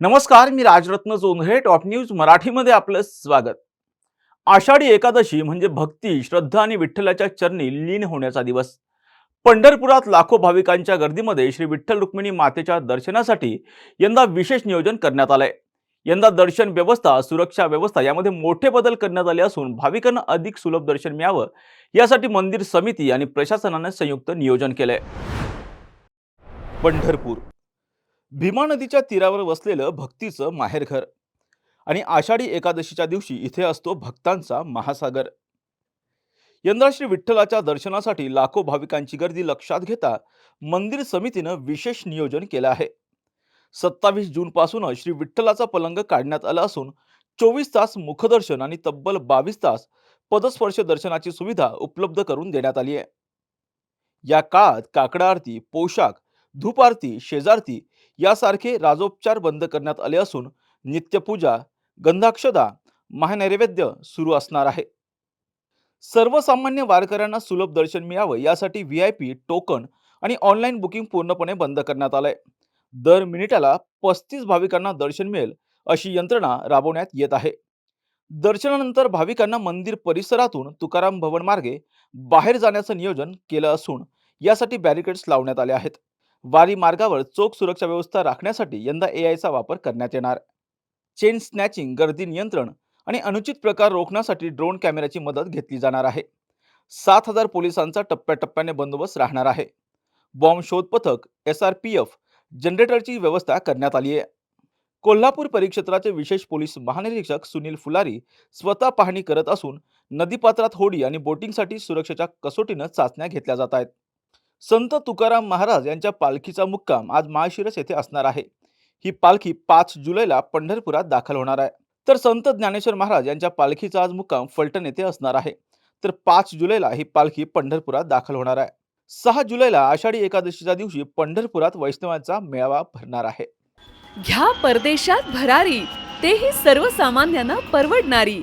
नमस्कार मी Rajratna Jondhale top news मराठीमध्ये आपलं स्वागत. आषाढी एकादशी म्हणजे भक्ती श्रद्धा आणि विठ्ठलाच्या चरणी लीन होण्याचा दिवस. पंढरपुरात लाखो भाविकांच्या गर्दीमध्ये श्री विठ्ठल रुक्मिणी मातेच्या दर्शनासाठी यंदा विशेष नियोजन करण्यात आलंय. यंदा दर्शन व्यवस्था सुरक्षा व्यवस्था यामध्ये मोठे बदल करण्यात आले असून भाविकांना अधिक सुलभ दर्शन मिळावं यासाठी मंदिर समिती आणि प्रशासनाने संयुक्त नियोजन केलंय. पंढरपूर भीमा नदीच्या तीरावर वसलेलं भक्तीचं माहेरघर. आणि आषाढी एकादशीच्या दिवशी इथे असतो भक्तांचा महासागर. यंदा श्री विठ्ठलाच्या दर्शनासाठी लाखो भाविकांची गर्दी लक्षात घेता मंदिर समितीनं विशेष नियोजन केलं आहे. सत्तावीस जून पासून श्री विठ्ठलाचा पलंग काढण्यात आला असून चोवीस तास मुखदर्शन आणि तब्बल बावीस तास पदस्पर्श दर्शनाची सुविधा उपलब्ध करून देण्यात आली आहे. या काळात काकडा आरती पोशाख धूप आरती शेजारती यासारखे राजोपचार बंद करण्यात आले असून नित्यपूजा गंधाक्षदा महानैवेद्य सुरू असणार आहे. सर्वसामान्य वारकऱ्यांना सुलभ दर्शन मिळावं यासाठी व्ही आय पी टोकन आणि ऑनलाईन बुकिंग पूर्णपणे बंद करण्यात आलंय. दर मिनिटाला पस्तीस भाविकांना दर्शन मिळेल अशी यंत्रणा राबवण्यात येत आहे. दर्शनानंतर भाविकांना मंदिर परिसरातून तुकाराम भवन मार्गे बाहेर जाण्याचं नियोजन केलं असून यासाठी बॅरिकेड्स लावण्यात आले आहेत. वारी मार्गावर चोख सुरक्षा व्यवस्था राखण्यासाठी यंदा एआयचा वापर करण्यात येणार. चेन स्नॅचिंग गर्दी नियंत्रण आणि अनुचित प्रकार रोखण्यासाठी ड्रोन कॅमेऱ्याची मदत घेतली जाणार आहे. सात हजार पोलिसांचा टप्प्याटप्प्याने बंदोबस्त राहणार आहे. बॉम्ब शोध पथक एस आर पी एफ जनरेटरची व्यवस्था करण्यात आली आहे. कोल्हापूर परिक्षेत्राचे विशेष पोलीस महानिरीक्षक सुनील फुलारी स्वतः पाहणी करत असून नदीपात्रात होडी आणि बोटिंगसाठी सुरक्षेच्या कसोटीनं चाचण्या घेतल्या जात आहेत. संत तुकाराम महाराज यांच्या पालखीचा मुक्काम आज माळशिरस येथे असणार आहे. ही पालखी पाच जुलैला पंढरपुरात दाखल होणार आहे. तर संत ज्ञानेश्वर महाराज यांच्या पालखीचा आज मुक्काम फलटण येथे असणार आहे. तर पाच जुलैला ही पालखी पंढरपुरात दाखल होणार आहे. सहा जुलैला आषाढी एकादशीच्या दिवशी पंढरपुरात वैष्णवांचा मेळावा भरणार आहे. घ्या परदेशात भरारी. तेही सर्वसामान्यांना परवडणारी.